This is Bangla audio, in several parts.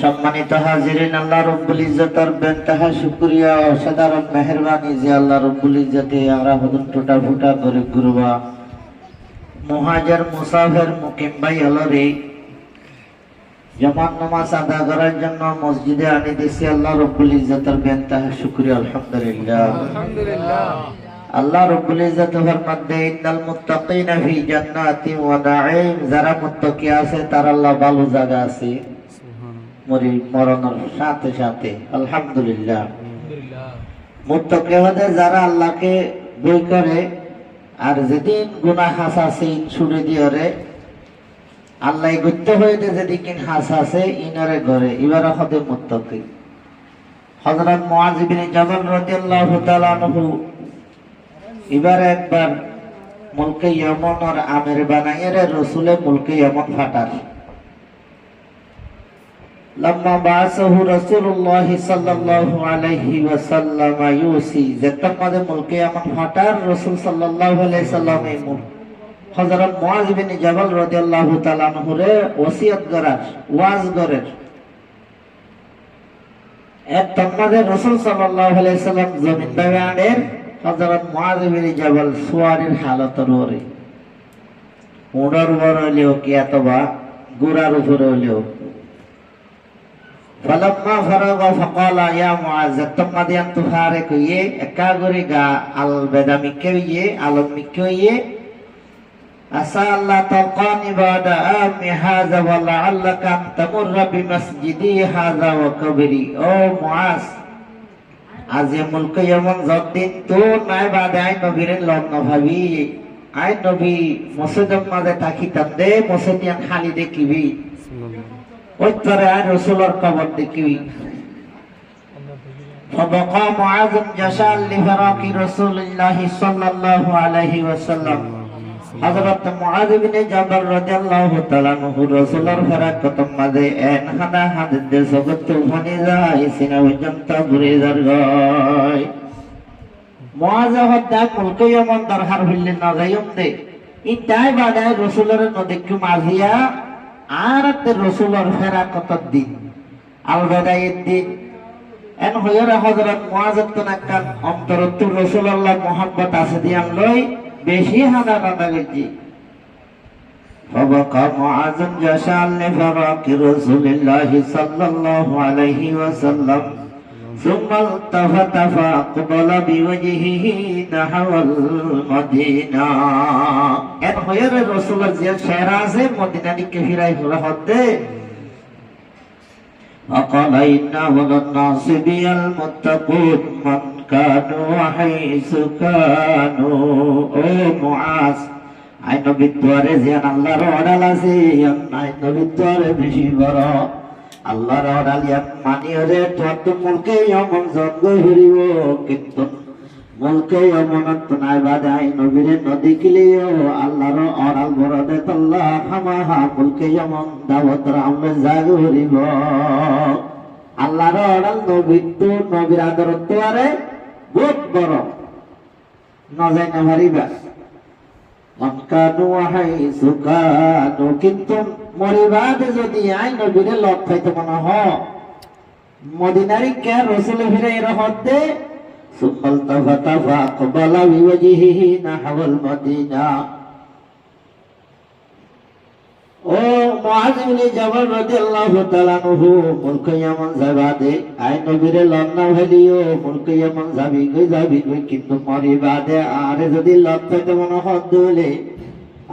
সম্মানিত হাজিরিন আল্লাহ রব্বুল ইজ্জতের বেনতাহা শুকরিয়া ও সাধারণ মেহরবানি যে আল্লাহ রব্বুল ইজ্জতে আমরা হদন টুটা ফুটা গরিব গুরুবা মহাজার মুসাফের মুকিম ভাই হলরে জমান নামাজ আদা করার জন্য মসজিদে আনি দিছি আল্লাহ রব্বুল ইজ্জতের বেনতাহা শুকরিয়া আলহামদুলিল্লাহ। আল্লাহ রব্বুল ইজ্জত ফরমাতে ইন্নাল মুত্তাকিনা ফি জান্নাতি ওয়া নাঈম যারা মুত্তাকি আছে তার আল্লাহ ভালো জায়গা আছে। মরি মরণের সাথে সাথে, আলহামদুলিল্লাহ। হতে যারা আল্লাহকে বই করে, আর যেদিন গুনাহ হাসাছে ছুড়ে দিয়রে আল্লাহ গুত্তে হইতে যেদিন ইনরে ঘরে তাআলা আনহু এবার একবার মুলকে ইয়মনের আমের বানাইয়ের রসুলে মুলকে ইয়মন ফাটার। লম্মা বাসাহু রাসূলুল্লাহ সাল্লাল্লাহু আলাইহি ওয়াসাল্লাম ইউসি যেতম মাদে মুলকে ইয়মন ফাটার রাসূল সাল্লাল্লাহু আলাইহি সাল্লাম এই মুল হযরত মুআজ বিন জাবাল রাদিয়াল্লাহু তাআলা আনহুরে ওসিয়ত করার ওয়াজ করার এক তন্মাদে রাসূল সাল্লাল্লাহু আলাইহি সাল্লাম জমিন বাগানের হজরত মহাদেবের জবল সোয়ারের হালতর ওরে উড়ার উপর হইলেও কি অথবা গুড়ার উপরে হইলেও فلما فرغ فقال يا معاذ تم ديان تفارق يه اكا غري غا البدا مكه يه علم مكه يه عسى الله تلقاني بعد عام هذا ولعلك ان تمر بمسجدي هذا وكبري او معاذ আজি মুলক এমন যতদিন তো নাই বাদে আই নবীরে লগ্ন ভাবি আই নবী মসজিদের মাঝে থাকিতাম দে মসজিদিয়ান খালি দেখিবি ওই তরে আই রসুলর কবর দেখিবি فبقى معاذ جشال لفراق رسول الله صلى الله عليه وسلم হযরত মুআয ইবনে জাবাল রাদিয়াল্লাহু তাআলা নহু রাসূলের ফেরাক কতম মাঝে এন হাদা হাদিস দে জগৎ তুফানি যায় সিনা পর্যন্ত ঘুরে যার গয় মুআয হদ্দা মুলকে এমন দরহার হইলে না যাইম দে ইতাই বাদায় রাসূলের নদিকু মাঝিয়া আর তে রাসূলের ফেরাক কত দিন আল বেদায়ের দিন এন হইরা হযরত মুআয তনাকান অন্তরত রাসূলুল্লাহ মুহাব্বত আছে দিয়াম লই বেশি হাদা কাদা গেছি فبقى معاذ جشعا لفراق رسول الله صلى الله عليه وسلم ثم التفت فأقبل بوجهه نحو المدينة এর হয়ের রসুলের যে শেরা আছে মদিনা দিকে ফিরাই হলে হতে وقال إن أولى الناس بي المتقون من كانوا حيث كانوا ও মুআজ আই নবীর দুয়ারে জিয়ান আল্লাহর অর্ডার আছে আই নবীর দুয়ারে বেশি বড় আল্লাহর মানি হরে তোর মুলকে এমন জন্ম হরিব কিন্তু মুলকে এমন তো নাই বাদে আই নবীরে নদী কিলিও আল্লাহর অর্ডার বড় দে তল্লাহ খামাহা মুলকে এমন দাওয়াত রামে জাগ হরিব আল্লাহর অর্ডার নবীর তো নবীর আদরত্ব আরে বহুত বড়। নজাই না ভারিবা মনকানু হাইসু কানু কিন্তু মরিবাদে যদি আই নবীরে লক খাইতে মনে হ মদিনারি কে রসুল ফিরে এর হতে সুম্মাল তাফাতা ফাকবালা বিওয়াজিহি নাহওয়াল মদিনা। ও মুআজ ইবনে জাবাল রাদিয়াল্লাহু তাআলা নহু মুলক ইয়ামান আই নবীরে লন্না ভেলিও, মুলক ইয়ামান যাবি গই যাবি গই, কিন্তু মরি বাদে আরে যদি লত্তাতে মনে হদ দলে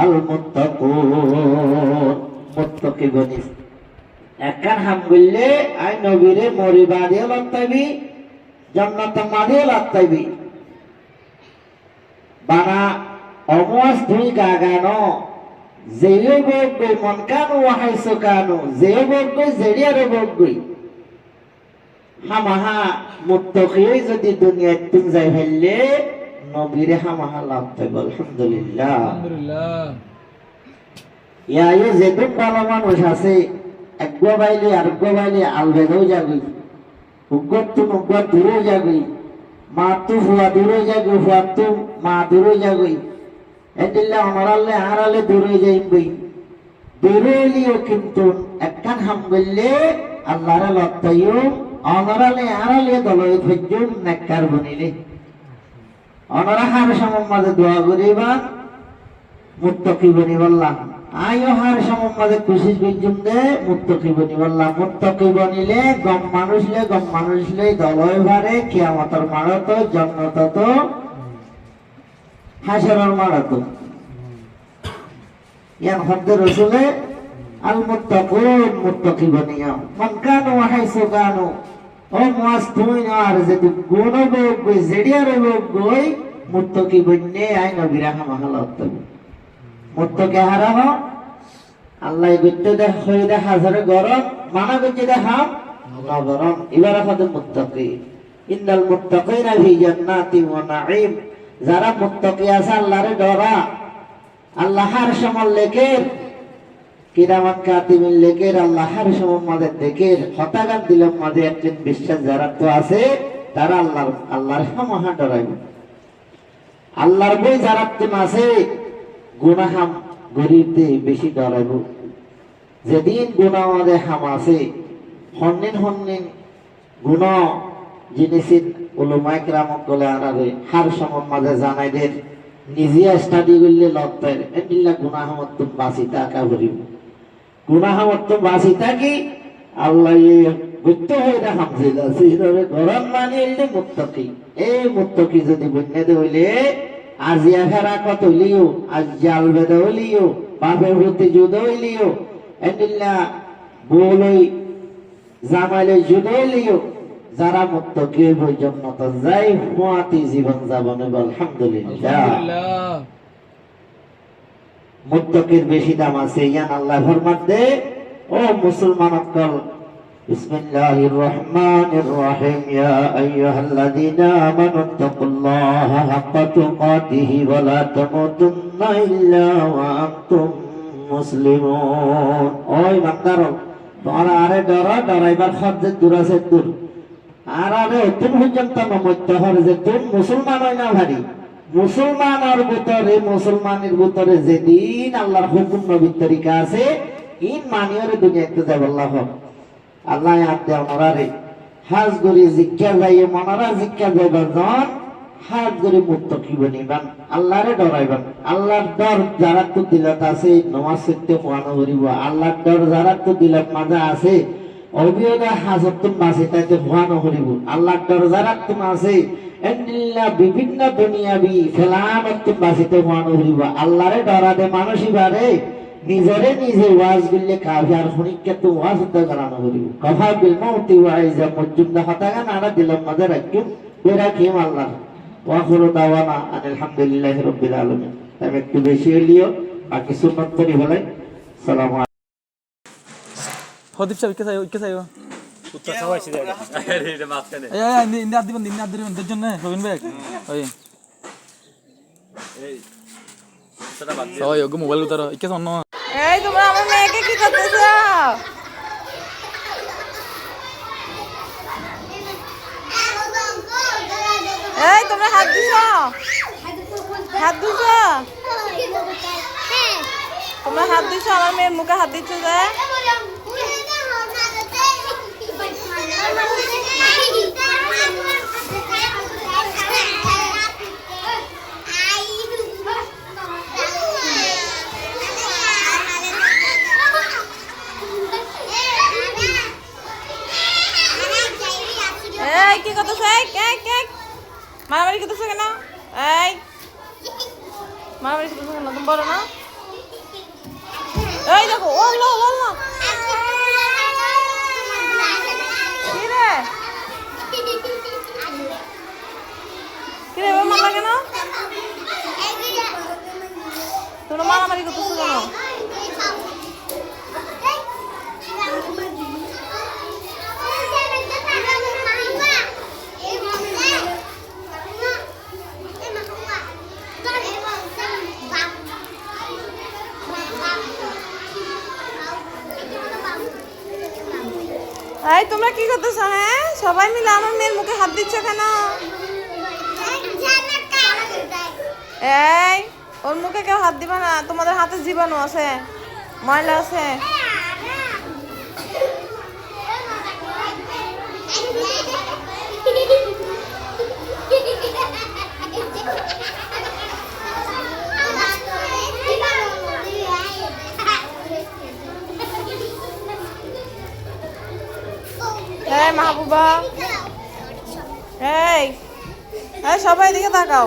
আল মুত্তাকুন মুত্তাকি গনি একখান হাম বললে, আই নবীরে মরি বাদে লত্তাবি জান্নাত মাদে লত্তাবি বানা অমস দুই গাগানো যেও বগৈ মন কানো ওহাইছো কানো যেও বগৈ জেরিয়ারে বগৈ হামাহা মুত্তকিয়ে যদি দুনিয়ায় তুম যাই ফেললে, নবীরে হামাহা লাভ পাইব আলহামদুলিল্লাহ। ইয়ায়ে যেদুক ভালো মানুষ আছে, একগো বাইলে আরেকগো বাইলে আলবেদও যাবি উগ্গত তুম উগ্গত দূরেও যাবি মা তু হুয়া দূরে যাবি হুয়া তু মা দূরে যাবি এদিল্লা অনরালে হারালে দূরে যাইবই। দূরেলিও কিন্তু একখান হাম করলে আল্লাহরে লত্তাইও অনরালে আড়ালে দলয় ধৈর্যম নেককার বনিলে। অনরা হার সমম দোয়া করিবা, মুত্তকি বনি বললাম আয়ো হার সমম মাঝে খুশি বিজুম দে বনি বললাম মুত্তকি বনিলে গম মানুষলে গম মানুষলে দলয় ভারে কিয়ামতর মারত, জন্নত তো হাসরের মারত। ইয়ান হদ্দে রসুলে, আল মুত্তাকুন মুত্তাকি বনিয়া মান কানু ও মাস আর যদি গুণ বোগ গই জেডিয়ার বোগ গই মুত্তাকি বন্যে আই নবিরা হামাহালত মুত্তাকি হারাহ আল্লাহ গুত্তে দেখ হয়ে দেখ হাজারে গরম, মানা গুজ্জে দেখাম নগরম এবার হতে মুত্তাকি। ইন্নাল মুত্তাকিনা ফি জান্নাতি ওয়া নাঈম। যারা মুত্তাকি আছে, আল্লাহরে ডরা। আল্লাহর সমল লেখের। কিরামান কাতিমিন লেখের আল্লাহর সমল মাদের দেখের। হতাগান দিলাম মাঝে একজন বিশ্বাস যারা তো আছে, তারা আল্লাহর আল্লাহর মহা ডরাইব। আল্লাহর বই যারা তো আছে গুনাহাম গরিবদের বেশি ডরাইব যেদিন গুণা আমাদের হাম আছে, হন্নিন হন্নিন গুণ জিনিসিন উলুমাই ক্রামক গলে আনাবে হার সমন মাঝে জানাই দেন, নিজে স্টাডি করলে লত্তের এন্ডিল্লা গুনাহামত তুমি বাঁচি থাকা করিব গুনাহামত তুমি বাঁচি থাকি, আল্লাহ গুপ্ত হয়ে দেখাম ছিল সেইভাবে গরম এলে মুত্তকি। এই মুত্তকি যদি বন্যাতে হইলে আজিয়া ফেরা কত হইলিও আজ জাল বেদা হইলিও বাপের প্রতি যুদ্ধ হইলিও এন্ডিল্লা বলই জামাইলে যারা মুক্ত কে বই জন্মত যাই হুয়াতি জীবন যাবন আলহামদুলিল্লাহ। আলহামদুলিল্লাহ বেশি দাম আছে, ইয়ান আল্লাহ ফরমান দে। ও মুসলমান অকল বিসমিল্লাহির রহমানির রহিম। ইয়া আইয়ুহাল্লাযীনা আমানু তাকুল্লাহা হাক্কা তুকাতিহি ওয়া লা তামুতুন্না ইল্লা ওয়া আনতুম মুসলিমুন। ওই বান্দার তোমরা আরে ডর ডরাইবার খরচে দূর আছে দূর। আর আরে তুমি পর্যন্ত নমত্য হর যে তুমি মুসলমান হয় না ভারী। মুসলমানের ভিতরে মুসলমানের ভিতরে যেদিন আল্লাহর হুকুম নবীর তরিকা আছে ইন মানিয়রে দুনিয়াতে যাব আল্লাহ হাত দেয় ওনারে হাজ গরি জিজ্ঞা যাইয়ে মনারা জিজ্ঞা যাইবার জন হাত গরি মুক্ত কি বনিবান? আল্লাহরে ডরাইবান। আল্লাহর ডর যারা তো দিলত আছে, নমাজ সত্য পোয়ানো করিব আল্লাহর ডর যারা তো দিলত মাজা আছে অভিযোগে হাজতুন মাসে তাইতে ভয়ানো করিব আল্লাহর ডর যারা তুমি আছে বিভিন্ন দুনিয়াবি ফেলামতুন বাসিতে ভয়ানো করিব আল্লাহরে ডরাতে মানুষই বারে নিজরে নিজে ওয়াজ বিললে কাফি আর খনিককে তো ওয়াজ উদ্ধার করানো করিব কফা বিল মৌতি ওয়াইজা মজ্জুমদা হতাগা নাড়া দিলাম মাঝে রাখিম বেরা কিম আল্লাহ ওয়াখুরু দাওয়ানা আলহামদুলিল্লাহি রাব্বিল আলামিন তবে একটু বেশি হলিও বাকি সুন্নাত করি বলে সালাম হদিপ সাহেব কে চাই কে চাই উত্তর সবাই সিধা এটা মাঝখানে এই এই ইন্দি আদি বন্ধ ইন্দি আদি জন্য রবিন ভাই ওই সেটা বাদ দিয়ে মোবাইল উতারো কে অন্য এই, তোমরা আমার মেয়েকে কি করতেছ? এই, তোমরা হাত দিছ হাত দিছ তোমরা হাত দিছ আমার মেয়ের মুখে হাত দিচ্ছ যে এই কি করতেছ এই কেক কেক মারামারি করতেছ কেন এই মারামারি করতেছ কেন তুমি বলো না এই দেখো ও লো ও লো কি রে কি রে এবার মারলা কেন তোমরা মারামারি করতেছ কেন এই তোমরা কি করতেছ হ্যাঁ? সবাই মিলে আমার মেয়ের মুখে হাত দিচ্ছ কেন? এই ওর মুখে কেউ হাত দিবা না। তোমাদের হাতে জীবাণু আছে ময়লা আছে। এই মাহবুবা। এই সবাই দিকে তাকাও।